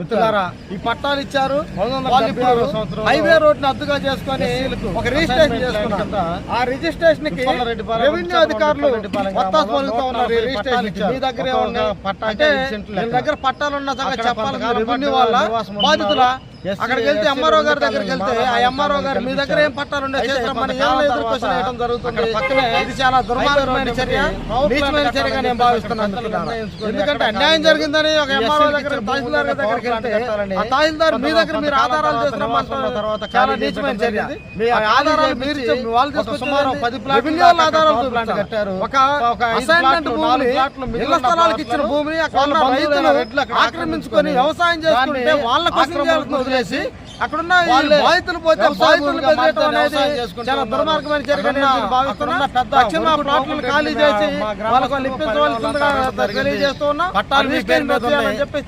మిత్రులారా ఈ పట్టాలు ఇచ్చారు హైవే రోడ్ని అద్దుగా చేసుకొని ఒక రిజిస్ట్రేషన్ చేసుకున్నారు ఆ రిజిస్ట్రేషన్కి రెవెన్యూ అధికారులు పలుకుతా ఉన్నారు రిజిస్ట్రేషన్. మీ. దగ్గరే ఉన్నాయి అంటే. దగ్గర పట్టాలు ఉన్న సంగతి చెప్పాలి రెవెన్యూ వాళ్ళ బాధితుల అక్కడికి వెళ్తే ఎంఆర్ఓ గారి దగ్గరికి వెళ్తే ఆ ఎంఆర్ఓ గారు మీ దగ్గర ఏం పట్టాలు జరుగుతుంది. ఇది చాలా దుర్మార్గమైన చర్య. నీచమైన చర్యగా నేను భావిస్తున్నాను ఎందుకంటే అన్యాయం జరిగిందని ఒక ఎంఆర్ఓ దగ్గర తహసీల్దార్ దగ్గరికి వెళ్తే ఆ తహసీల్దార్ మీ దగ్గర మీరు ఆధారాలు నివాసం తర్వాత చాలా నీచమైన చర్య. ఆధారాలు మీరు వాళ్ళు పది ప్లాట్లు ఆధారాలు. కట్టారు. ఒక అసైన్మెంట్ భూమిని మిగిలిన ఇళ్ళ స్థలాలకు ఇచ్చిన భూమిని రైతులు ఆక్రమించుకొని వ్యవసాయం చేసుకుంటే వాళ్ళ కోసం వదిలేసి అక్కడున్న ఈ వాళ్ళే బాధితులు పోతే బాధితులు చాలా. దుర్మార్గమైన ప్లాట్లను ఖాళీ చేసి వాళ్ళకు. తెలియజేస్తూ ఉన్నా. చెప్పి